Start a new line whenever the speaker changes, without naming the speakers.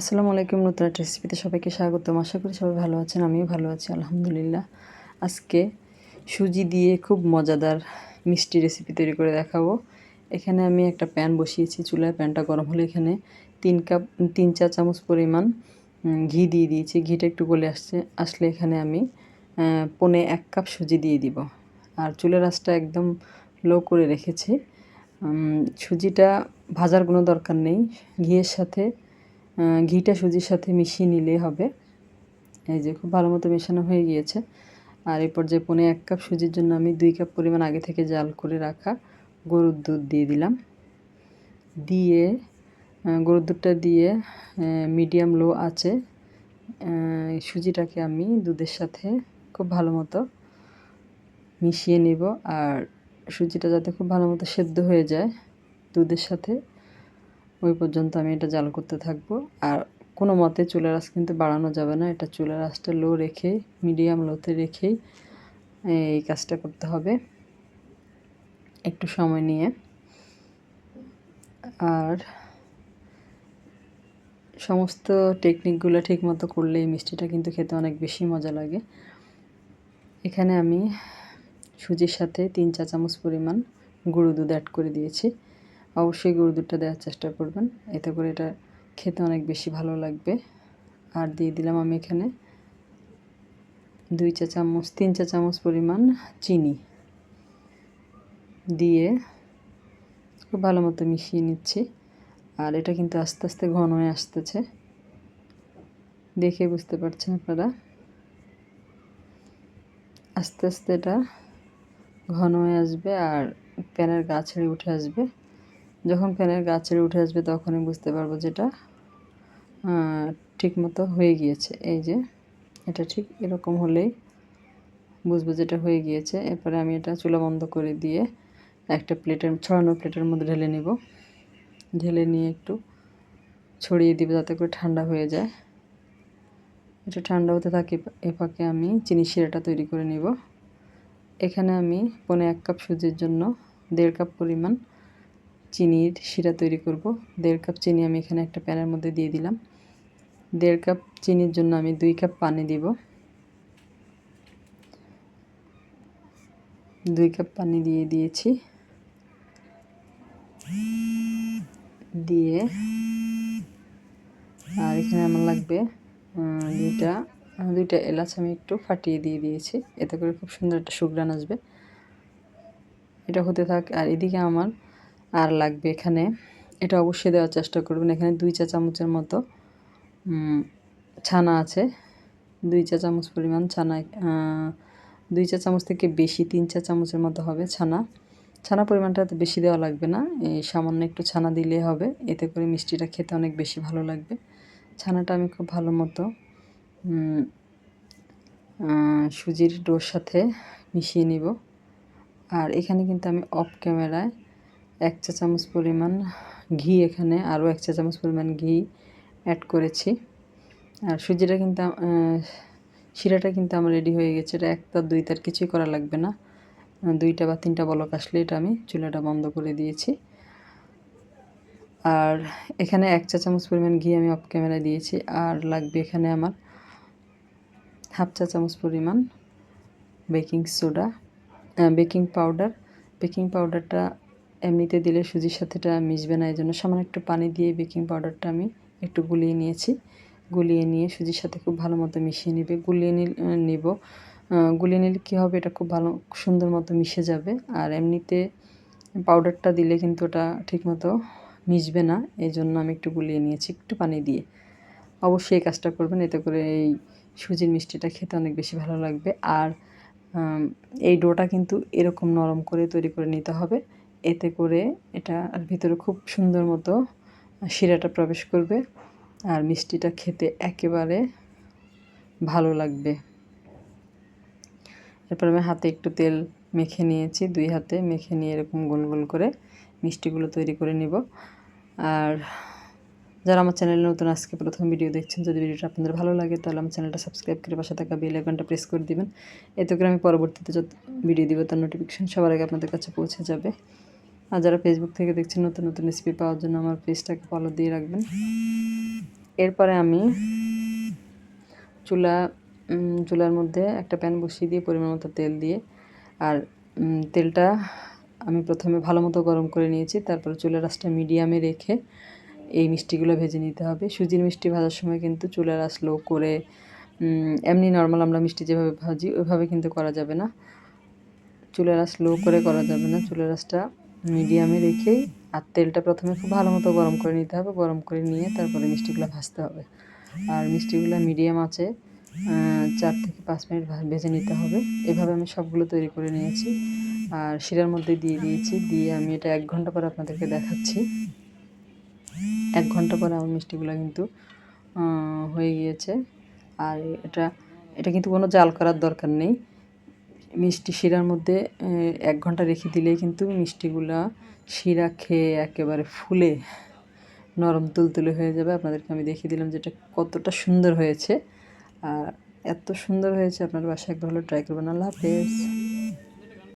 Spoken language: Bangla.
আসসালামু আলাইকুম, নতুন একটা রেসিপিতে সবাইকে স্বাগতম। আশা করি সবাই ভালো আছেন, আমিও ভালো আছি, আলহামদুলিল্লাহ। আজকে সুজি দিয়ে খুব মজাদার মিষ্টি রেসিপি তৈরি করে দেখাবো। এখানে আমি একটা প্যান বসিয়েছি, চুলায় প্যানটা গরম হলে এখানে তিন কাপ, তিন চা চামচ পরিমাণ ঘি দিয়ে দিয়েছি। ঘিটা একটু গলে আসছে, আসলে এখানে আমি পনে এক কাপ সুজি দিয়ে দিব। আর চুলের আঁচটা একদম লো করে রেখেছি। সুজিটা ভাজার কোনো দরকার নেই। ঘিয়ের সাথে ঘিটা সুজির সাথে মিশিয়ে নিলেই হবে। এই যে খুব ভালো মতো মেশানো হয়ে গিয়েছে। আর এই পর্যায়ে পনে এক কাপ সুজির জন্য আমি দুই কাপ পরিমাণ আগে থেকে জাল করে রাখা গরুর দুধ দিয়ে দিলাম। দিয়ে গরুর দুধটা দিয়ে মিডিয়াম লো আছে সুজিটাকে আমি দুধের সাথে খুব ভালো মতো মিশিয়ে নেব। আর সুজিটা যাতে খুব ভালো মতো সেদ্ধ হয়ে যায় দুধের সাথে ওই পর্যন্ত আমি এটা জাল করতে থাকব। আর কোনো মতে চুলার আঁচ কিন্তু বাড়ানো যাবে না। এটা চুলার আঁচটা লো রেখে মিডিয়াম লোতে রেখেই এই কাজটা করতে হবে। একটু সময় নিয়ে। আর সমস্ত টেকনিকগুলো ঠিক মতো করলে এই মিষ্টিটা কিন্তু খেতে অনেক বেশি মজা লাগে। এখানে আমি সুজির সাথে তিন চা চামচ পরিমাণ গুঁড়ো দুধ অ্যাড করে দিয়েছি। অবশ্যই গরুর দুধটা দেওয়ার চেষ্টা করবেন। এতে করে এটা খেতে অনেক বেশি ভালো লাগবে। আর দিয়ে দিলাম আমি এখানে দুই চা চামচ, তিন চা চামচ পরিমাণ চিনি। দিয়ে খুব ভালো মতো মিশিয়ে নিচ্ছি। আর এটা কিন্তু আস্তে আস্তে ঘন হয়ে আসতেছে। দেখে বুঝতে পারছেন আপনারা? আস্তে আস্তে এটা ঘন হয়ে আসবে আর প্যানের গা ছেড়ে উঠে আসবে। যখন প্যানের গা ছেড়ে উঠে আসবে তখনই বুঝতে পারব যেটা ঠিক মতো হয়ে গিয়েছে। এই যে, এটা ঠিক এরকম হলেই বুঝব যেটা হয়ে গিয়েছে। এরপরে আমি এটা চুলা বন্ধ করে দিয়ে একটা প্লেটের, ছড়ানো প্লেটের মধ্যে ঢেলে নেব। ঢেলে নিয়ে একটু ছড়িয়ে দিব যাতে করে ঠান্ডা হয়ে যায়। এটা ঠান্ডা হতে থাকে এ ফাঁকে আমি চিনি শিরাটা তৈরি করে নিব। এখানে আমি পনে এক কাপ সুজির জন্য দেড় কাপ পরিমাণ চিনির শিরা তৈরি করব। দেড় কাপ চিনি আমি এখানে একটা প্যানের মধ্যে দিয়ে দিলাম। দেড় কাপ চিনির জন্য আমি দুই কাপ পানি দিব। দুই কাপ পানি দিয়ে দিয়েছি। দিয়ে আর এখানে আমার লাগবে দুইটা দুইটা এলাচ আমি একটু ফাটিয়ে দিয়ে দিয়েছি। এতে করে খুব সুন্দর একটা সুগ্রান আসবে। এটা হতে থাক। আর এদিকে আমার আর লাগবে এখানে। এটা অবশ্যই দেওয়ার চেষ্টা করবেন। এখানে দুই চা চামচের মতো ছানা আছে। দুই চা চামচ পরিমাণ ছানা দুই চা চামচ থেকে বেশি তিন চা চামচের মতো হবে ছানা। ছানা পরিমাণটা বেশি দেওয়া লাগবে না। এই সামান্য একটু ছানা দিলে হবে। এতে করে মিষ্টিটা খেতে অনেক বেশি ভালো লাগবে। ছানাটা আমি খুব ভালো মতো সুজির ডোর সাথে মিশিয়ে নিব। আর এখানে কিন্তু আমি অফ ক্যামেরায় এক চা চামচ পরিমাণ ঘি এখানে, আরও এক চা চামচ পরিমাণ ঘি অ্যাড করেছি। আর সুজিটা কিন্তু শিরাটা কিন্তু আমার রেডি হয়ে গেছে। এটা একটা দুই তার কিছুই করা লাগবে না। দুইটা বা তিনটা বলক আসলে এটা আমি চুলাটা বন্ধ করে দিয়েছি। আর এখানে এক চা চামচ পরিমাণ ঘি আমি অফ ক্যামেরায় দিয়েছি। আর লাগবে এখানে আমার হাফ চা চামচ পরিমাণ baking soda baking powder baking পাউডারটা এমনিতে দিলে সুজির সাথে এটা মিশবে না এই জন্য সামান্য একটু পানি দিয়ে বেকিং পাউডারটা আমি একটু গুলিয়ে নিয়েছি। গুলিয়ে নিয়ে সুজির সাথে খুব ভালো মতো মিশিয়ে নেবে। গুলিয়ে নিব। গুলিয়ে নিলে কী হবে? এটা খুব ভালো, সুন্দর মতো মিশে যাবে। আর এমনিতে পাউডারটা দিলে কিন্তু ওটা ঠিকমতো মিশবে না এই জন্য আমি একটু গুলিয়ে নিয়েছি একটু পানি দিয়ে। অবশ্যই এই কাজটা করবেন, এতে করে এই সুজির মিষ্টিটা খেতে অনেক বেশি ভালো লাগবে। আর এই ডোটা কিন্তু এরকম নরম করে তৈরি করে নিতে হবে। এতে করে এটা আর ভিতরে খুব সুন্দর মতো শিরাটা প্রবেশ করবে আর মিষ্টিটা খেতে একেবারে ভালো লাগবে। এরপর আমি হাতে একটু তেল মেখে নিয়েছি, দুই হাতে মেখে নিয়ে এরকম গোল গোল করে মিষ্টিগুলো তৈরি করে নিব। আর যারা আমার চ্যানেলে নতুন, আজকে প্রথম ভিডিও দেখছেন, যদি ভিডিওটা আপনাদের ভালো লাগে, তাহলে আমার চ্যানেলটা সাবস্ক্রাইব করে পাশে থাকা বেল আইকনটা প্রেস করে দিবেন। এতে করে আমি পরবর্তীতে যত ভিডিও দিব, তার নোটিফিকেশান সবার আগে আপনাদের কাছে পৌঁছে যাবে। আর যারা ফেসবুক থেকে দেখছেন, নতুন নতুন রেসিপি পাওয়ার জন্য আমার পেজটাকে ফলো দিয়ে রাখবেন। এরপরে আমি চুলা চুলার মধ্যে একটা প্যান বসিয়ে দিয়ে পরিমাণ মতো তেল দিয়ে, আর তেলটা আমি প্রথমে ভালো মতো গরম করে নিয়েছি, তারপর চুলার আঁচটা মিডিয়ামে রেখে এই মিষ্টিগুলো ভেজে নিতে হবে। সুজির মিষ্টি ভাজার সময় কিন্তু চুলার আঁচ লো করে এমনি নর্মাল আমরা মিষ্টি যেভাবে ভাজি, ওইভাবে কিন্তু করা যাবে না। চুলার আঁচ লো করে করা যাবে না। চুলার আঁচটা মিডিয়ামে রেখেই আর তেলটা প্রথমে খুব ভালো মতো গরম করে নিতে হবে, গরম করে নিয়ে তারপরে মিষ্টিগুলো ভাজতে হবে। আর মিষ্টিগুলো মিডিয়াম আছে চার থেকে পাঁচ মিনিট ভেজে নিতে হবে। এভাবে আমি সবগুলো তৈরি করে নিয়েছি। আর শিরার মধ্যে দিয়ে দিয়েছি, দিয়ে আমি এটা এক ঘণ্টা পরে আপনাদেরকে দেখাচ্ছি। এক ঘণ্টা পরে আমার মিষ্টিগুলো কিন্তু হয়ে গিয়েছে। আর এটা এটা কিন্তু কোনো জাল করার দরকার নেই। মিষ্টি শিরার মধ্যে এক ঘণ্টা রেখে দিলেই কিন্তু মিষ্টিগুলা শিরা খেয়ে একেবারে ফুলে নরম তুলতুলে হয়ে যাবে। আপনাদেরকে আমি দেখিয়ে দিলাম যেটা কতটা সুন্দর হয়েছে। আর এত সুন্দর হয়েছে, আপনার বাসায় একবার হলো ট্রাই করবেন। আল্লাহ হাফেজ।